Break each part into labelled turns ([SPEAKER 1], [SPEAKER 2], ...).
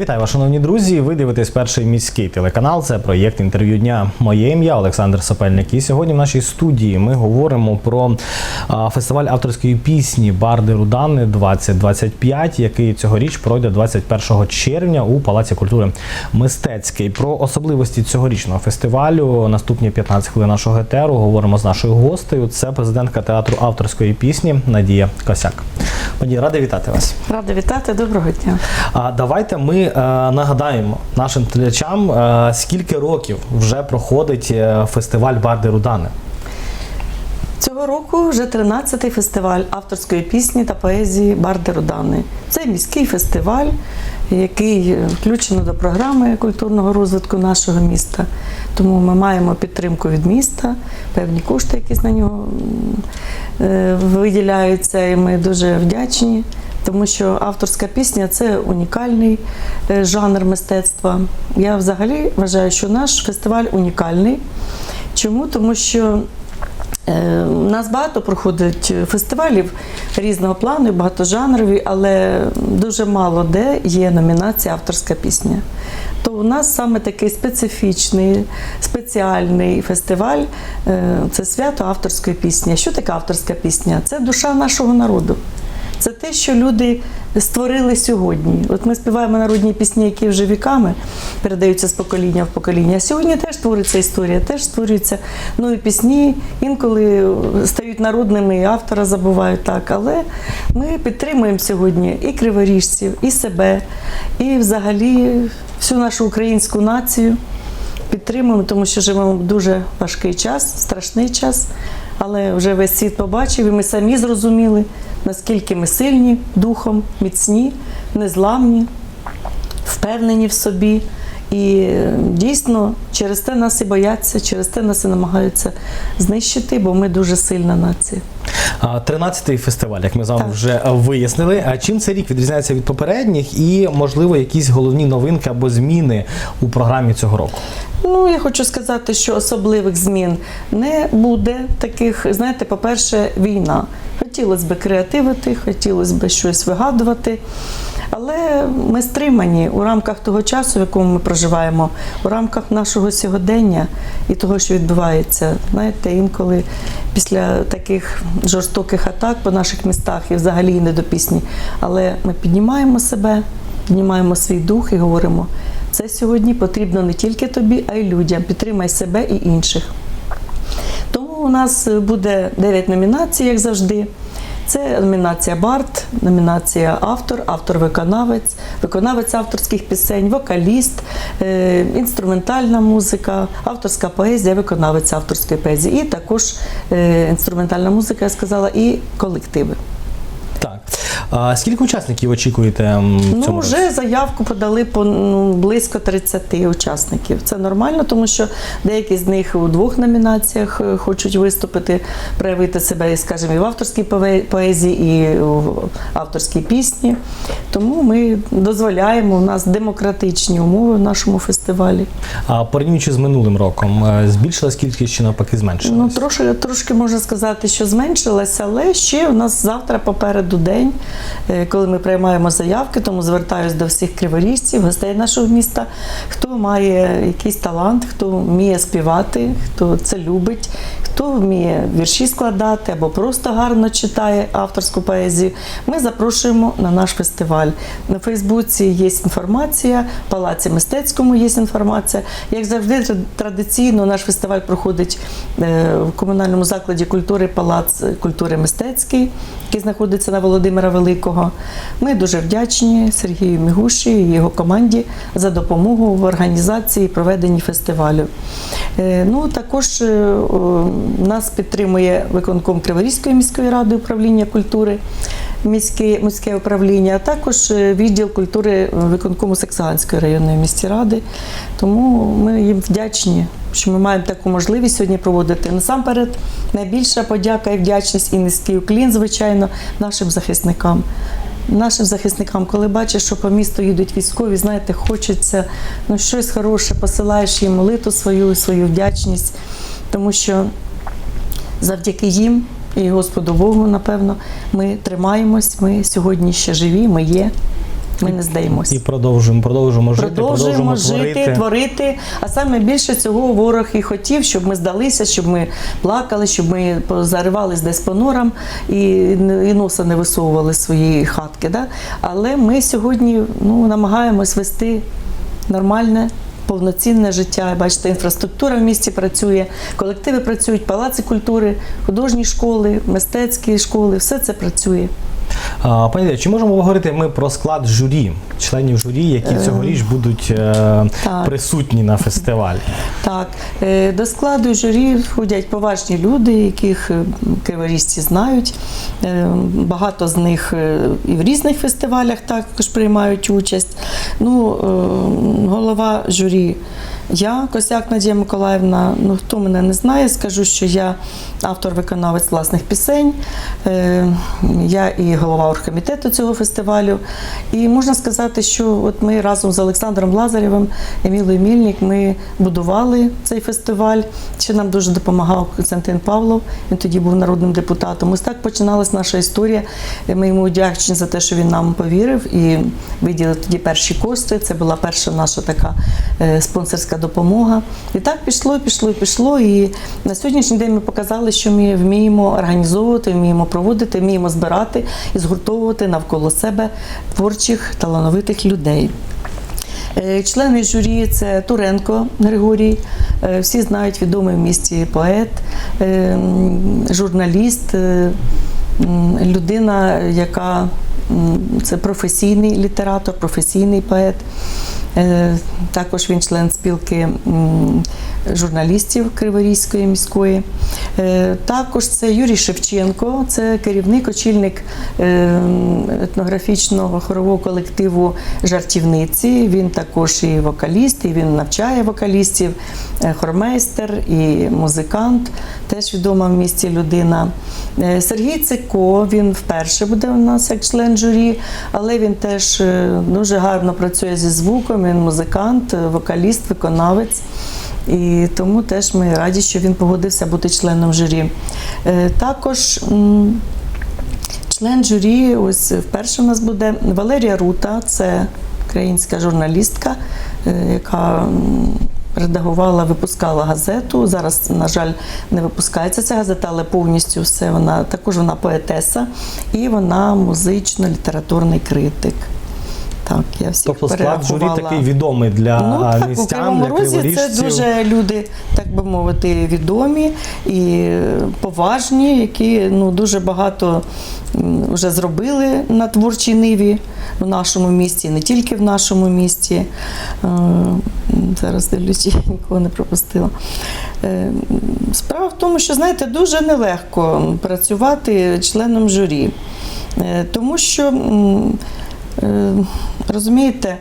[SPEAKER 1] Вітаю вас, шановні друзі. Ви дивитесь перший міський телеканал. Це проєкт інтерв'ю дня. Моє ім'я Олександр Сапельник. І сьогодні в нашій студії ми говоримо про фестиваль авторської пісні Барди Рудани 2025, який цьогоріч пройде 21 червня у Палаці культури Мистецький. Про особливості цьогорічного фестивалю наступні 15 хвилин нашого етеру говоримо з нашою гостею. Це президентка театру авторської пісні Надія Косяк. Надія, радий вітати вас.
[SPEAKER 2] Рада вітати, доброго дня.
[SPEAKER 1] А давайте ми е, нагадаємо нашим глядачам, е, скільки років вже проходить е, фестиваль Барди Рудани.
[SPEAKER 2] Цього року вже 13-й фестиваль авторської пісні та поезії Барди Рудани. Це міський фестиваль, який включено до програми культурного розвитку нашого міста. Тому ми маємо підтримку від міста, певні кошти, які на нього е, виділяються, і ми дуже вдячні. Тому що авторська пісня це унікальний е, жанр мистецтва. Я взагалі вважаю, що наш фестиваль унікальний. Чому? Тому що Е, У нас багато проходить фестивалів різного плану, багатожанрові, але дуже мало де є номінація авторська пісня. То у нас саме такий специфічний, спеціальний фестиваль е, це свято авторської пісні. Що таке авторська пісня? Це душа нашого народу. Це те, що люди створили сьогодні. От ми співаємо народні пісні, які вже віками передаються з покоління в покоління. А сьогодні теж твориться історія, теж створюються нові пісні. Інколи стають народними, і автора забувають так. Але ми підтримуємо сьогодні і криворіжців, і себе, і взагалі всю нашу українську націю. Підтримуємо, тому що живемо в дуже важкий час, страшний час. Але вже весь світ побачив, і ми самі зрозуміли, наскільки ми сильні духом, міцні, незламні, впевнені в собі. І е, дійсно через те нас і бояться, через те нас і намагаються знищити, бо ми дуже сильна нація.
[SPEAKER 1] 13-й фестиваль, як ми з вами
[SPEAKER 2] Так.
[SPEAKER 1] вже вияснили. А чим цей рік відрізняється від попередніх, і можливо якісь головні новинки або зміни у програмі цього року?
[SPEAKER 2] Ну, я хочу сказати, що особливих змін не буде таких. Знаєте, по-перше, війна. Хотілося б креативити, хотілося б щось вигадувати. Але ми стримані у рамках того часу, в якому ми проживаємо, у рамках нашого сьогодення і того, що відбувається. Знаєте, інколи після таких жорстоких атак по наших містах і взагалі не до пісні. Але ми піднімаємо себе, піднімаємо свій дух і говоримо. Це сьогодні потрібно не тільки тобі, а й людям. Підтримай себе і інших. Тому у нас буде 9 номінацій, як завжди. Це номінація Барт, номінація автор, автор-виконавець, виконавець авторських пісень, вокаліст, е, інструментальна музика, авторська поезія, виконавець авторської поезії. І також е, інструментальна музика, я сказала, і колективи.
[SPEAKER 1] А скільки учасників очікуєте в
[SPEAKER 2] Ну,
[SPEAKER 1] цьому році?
[SPEAKER 2] вже заявку подали по ну, близько 30 учасників. Це нормально, тому що деякі з них у двох номінаціях е, хочуть виступити, проявити себе, скажімо, і в авторській пове- поезії, і в авторській пісні. Тому ми дозволяємо. У нас демократичні умови в нашому фестивалі.
[SPEAKER 1] А порівнюючи з минулим роком, е, збільшилась кількість чи навпаки зменшилась?
[SPEAKER 2] Ну, трошки, трошки можна сказати, що зменшилася, але ще у нас завтра попереду день, коли ми приймаємо заявки, тому звертаюся до всіх криворіжців, гостей нашого міста, хто має якийсь талант, хто вміє співати, хто це любить, хто вміє вірші складати або просто гарно читає авторську поезію. Ми запрошуємо на наш фестиваль. На Фейсбуці є інформація, в Палаці мистецькому є інформація. Як завжди, традиційно наш фестиваль проходить е, в комунальному закладі культури Палац культури мистецький, який знаходиться на Володимира Великого. Ми дуже вдячні Сергію Мігуші і його команді за допомогу в організації і проведенні фестивалю. Е, Ну, також е, нас підтримує виконком Криворізької міської ради управління культури, міське, міське управління, а також е, відділ культури е, виконкому Саксаганської районної міської ради. Тому ми їм вдячні, що ми маємо таку можливість сьогодні проводити. Насамперед, найбільша подяка і вдячність і низький уклін, звичайно, нашим захисникам. Нашим захисникам, коли бачиш, що по місту їдуть військові, знаєте, хочеться ну, щось хороше, посилаєш їм молитву свою, свою вдячність, тому що завдяки їм і Господу Богу, напевно, ми тримаємось, ми сьогодні ще живі, ми є. Ми не здаємося.
[SPEAKER 1] І продовжуємо, продовжуємо жити,
[SPEAKER 2] Продовжуємо жити,
[SPEAKER 1] творити.
[SPEAKER 2] творити. А саме більше цього ворог і хотів, щоб ми здалися, щоб ми плакали, щоб ми заривались десь по норам і, і носа не висовували своєї хатки. Да? Але ми сьогодні ну, намагаємось вести нормальне. Повноцінне життя, бачите, інфраструктура в місті працює, колективи працюють, палаци культури, художні школи, мистецькі школи, все це працює.
[SPEAKER 1] Пані Ідея, чи можемо говорити ми про склад журі, членів журі, які цьогоріч будуть е,
[SPEAKER 2] так.
[SPEAKER 1] присутні на фестивалі?
[SPEAKER 2] Так, е, до складу журі входять поважні люди, яких е, криворіжці знають. Е, Багато з них е, і в різних фестивалях також приймають участь. Ну, е, голова журі. Я, Косяк Надія Миколаївна, ну хто мене не знає, скажу, що я автор-виконавець власних пісень. Е, Я і голова оргкомітету цього фестивалю. І можна сказати, що от ми разом з Олександром Лазарєвим, Емілою Мільник, ми будували цей фестиваль. Ще нам дуже допомагав Константин Павлов. Він тоді був народним депутатом. Ось так починалась наша історія. Ми йому вдячні за те, що він нам повірив і виділив тоді перші кошти. Це була перша наша така е, спонсорська допомога. І так пішло, пішло, пішло. І на сьогоднішній день ми показали, що ми вміємо організовувати, вміємо проводити, вміємо збирати і згуртовувати навколо себе творчих талановитих людей. Е, Члени журі це Туренко Григорій, е, всі знають відомий в місті поет, е, журналіст, людина, яка це професійний літератор, професійний поет. Е, Також він член спілки журналістів Криворізької міської. Е, Також це Юрій Шевченко, це керівник, очільник е, етнографічного хорового колективу Жартівниці. Він також і вокаліст, і він навчає вокалістів, хормейстер і музикант, теж відома в місті людина. Сергій Цико, він вперше буде у нас як член журі, але він теж дуже гарно працює зі звуком. Він музикант, вокаліст, виконавець. І тому теж ми раді, що він погодився бути членом журі. Е, Також член журі, ось вперше у нас буде Валерія Рута, це українська журналістка, е, яка редагувала, випускала газету. Зараз, на жаль, не випускається ця газета, але повністю все вона також вона поетеса і вона музично-літературний критик. Так, я всіх
[SPEAKER 1] Тобто склад журі такий відомий для
[SPEAKER 2] Ну так, у Кривому
[SPEAKER 1] для
[SPEAKER 2] Розі це дуже люди, так би мовити, відомі і поважні, які ну, дуже багато вже зробили на творчій ниві в нашому місті, не тільки в нашому місті. Е, Зараз дивлюсь, я нікого не пропустила. Е, Справа в тому, що знаєте, дуже нелегко працювати членом журі, Е, тому що. Розумієте,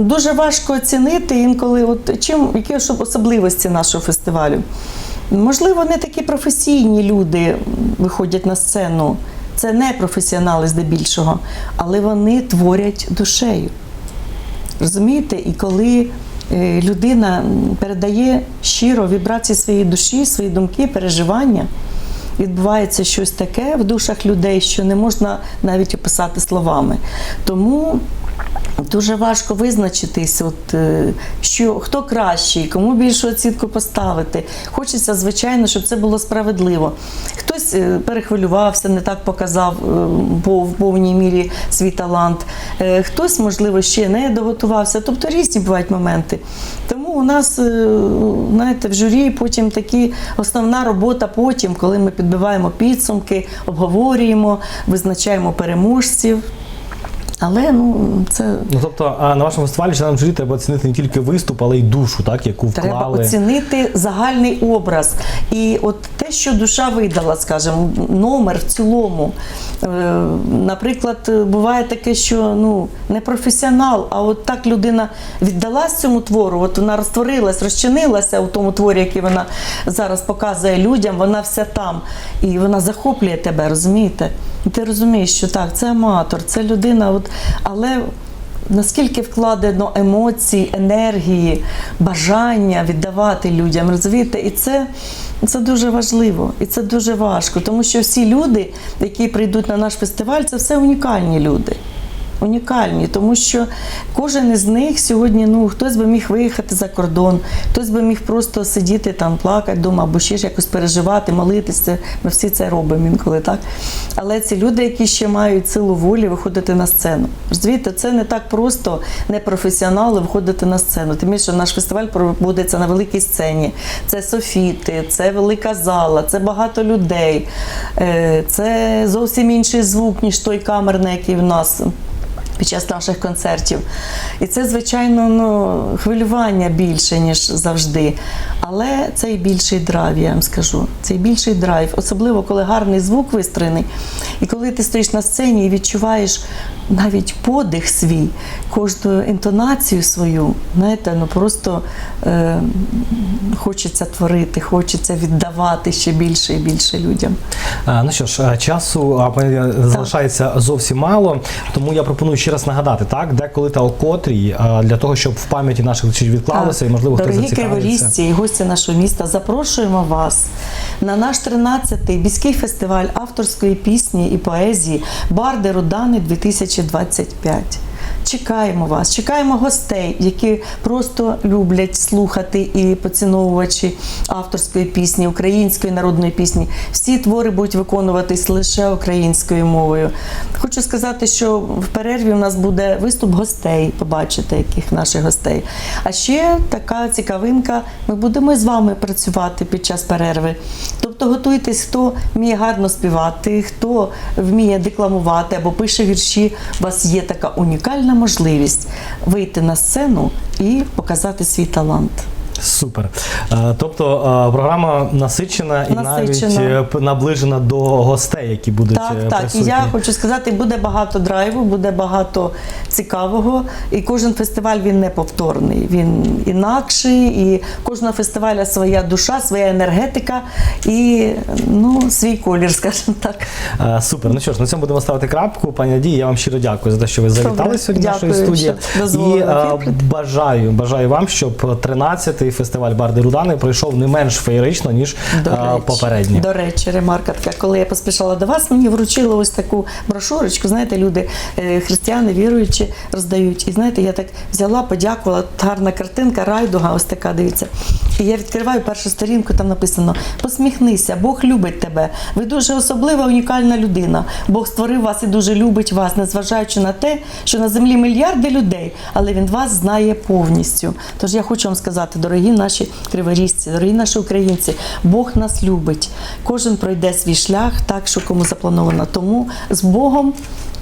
[SPEAKER 2] дуже важко оцінити інколи, от чим які особливості нашого фестивалю. Можливо, не такі професійні люди виходять на сцену. Це не професіонали здебільшого, але вони творять душею. Розумієте? І коли е, людина передає щиро вібрації своєї душі, свої думки, переживання, відбувається щось таке в душах людей, що не можна навіть описати словами. Тому дуже важко визначитись, от, е, що, хто кращий, кому більшу оцінку поставити. Хочеться, звичайно, щоб це було справедливо. Хтось е, перехвилювався, не так показав е, в повній мірі свій талант. Хтось, можливо, ще не доготувався. Тобто різні бувають моменти. У нас, е, знаєте, в журі потім такі основна робота потім, коли ми підбиваємо підсумки, обговорюємо, визначаємо переможців. Але ну це
[SPEAKER 1] Ну тобто, а на вашому фестивалі членам журі треба оцінити не тільки виступ, але й душу, так, яку вклали.
[SPEAKER 2] Треба оцінити загальний образ. І от те, що душа видала, скажімо, номер в цілому. Е, Наприклад, буває таке, що ну, не професіонал, а от так людина віддалась цьому твору, от вона розтворилась, розчинилася у тому творі, який вона зараз показує людям, вона все там. І вона захоплює тебе, розумієте? І ти розумієш, що так, це аматор, це людина, от, але наскільки вкладено емоцій, енергії, бажання віддавати людям, розумієте? І це, це дуже важливо, і це дуже важко, тому що всі люди, які прийдуть на наш фестиваль, це все унікальні люди. Унікальні, тому що кожен із них сьогодні, ну хтось би міг виїхати за кордон, хтось би міг просто сидіти там, плакати вдома або ще ж якось переживати, молитися. Ми всі це робимо інколи, так? Але ці люди, які ще мають силу волі виходити на сцену. Розумієте, це не так просто не професіонали виходити на сцену. Тим більше наш фестиваль проводиться на великій сцені. Це софіти, це велика зала, це багато людей, е, це зовсім інший звук, ніж той камерний, який в нас. Під час наших концертів. І це, звичайно, ну, хвилювання більше, ніж завжди. Але це і більший драйв, я вам скажу. Це і більший драйв, особливо коли гарний звук вистроєний. І коли ти стоїш на сцені і відчуваєш навіть подих свій, кожну інтонацію свою, знаєте, ну просто е, хочеться творити, хочеться віддавати ще більше і більше людям.
[SPEAKER 1] А, Ну що ж, е, часу залишається зовсім мало, тому я пропоную ще раз нагадати, так, де, коли та о котрій, для того, щоб в пам'яті наших глядачів відклалося і, можливо, хтось
[SPEAKER 2] Дорогі
[SPEAKER 1] зацікавиться.
[SPEAKER 2] криворізці і гості нашого міста, запрошуємо вас на наш 13-й міський фестиваль авторської пісні і поезії Барди Рудани 2025. Чекаємо вас, чекаємо гостей, які просто люблять слухати і поціновувачі авторської пісні, української народної пісні. Всі твори будуть виконуватись лише українською мовою. Хочу сказати, що в перерві у нас буде виступ гостей, побачите, яких наших гостей. А ще така цікавинка: ми будемо з вами працювати під час перерви. Тобто готуйтесь, хто вміє гарно співати, хто вміє декламувати або пише вірші. У вас є така унікальна можливість вийти на сцену і показати свій талант.
[SPEAKER 1] Супер. Е, Тобто е, програма насичена і навіть е, наближена до гостей, які будуть
[SPEAKER 2] Так,
[SPEAKER 1] е,
[SPEAKER 2] так. І я хочу сказати, буде багато драйву, буде багато цікавого. І кожен фестиваль він не повторний. Він інакший, і кожного фестиваля своя душа, своя енергетика і ну, свій колір, скажімо так.
[SPEAKER 1] Супер. Ну що ж, на цьому будемо ставити крапку. Пані Надії, я вам щиро дякую за те, що ви завітали
[SPEAKER 2] Добре.
[SPEAKER 1] сьогодні нашої студії. І бажаю, бажаю вам, щоб 13-й фестиваль Барди Рудани пройшов не менш феєрично, ніж
[SPEAKER 2] До
[SPEAKER 1] е,
[SPEAKER 2] речі,
[SPEAKER 1] попередні.
[SPEAKER 2] До речі, ремарка така, коли я поспішала до вас, мені вручили ось таку брошурочку. Знаєте, люди, е, християни, віруючі, роздають. І знаєте, я так взяла, подякувала. Гарна картинка, райдуга, ось така, дивіться. І я відкриваю першу сторінку, там написано: посміхнися, Бог любить тебе. Ви дуже особлива, унікальна людина. Бог створив вас і дуже любить вас, незважаючи на те, що на землі мільярди людей, але він вас знає повністю. Тож я хочу вам сказати, дорогі наші криворізці, дорогі наші українці, Бог нас любить. Кожен пройде свій шлях так, що кому заплановано. Тому з Богом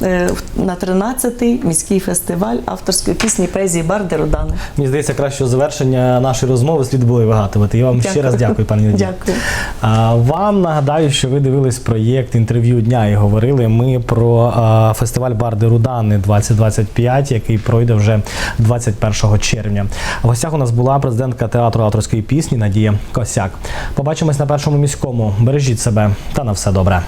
[SPEAKER 2] е, на 13-й міський фестиваль авторської пісні поезії Барди Рудани.
[SPEAKER 1] Мені здається, кращого завершення нашої розмови слід було і вигадувати. Я вам ще раз дякую, пані Надія.
[SPEAKER 2] Дякую.
[SPEAKER 1] А, Вам нагадаю, що ви дивились проєкт інтерв'ю дня і говорили ми про а, фестиваль Барди Рудани 2025, який пройде вже 21 червня. В гостях у нас була президентка театру авторської пісні Надія Косяк. Побачимось на першому міському. Бережіть себе та на все добре.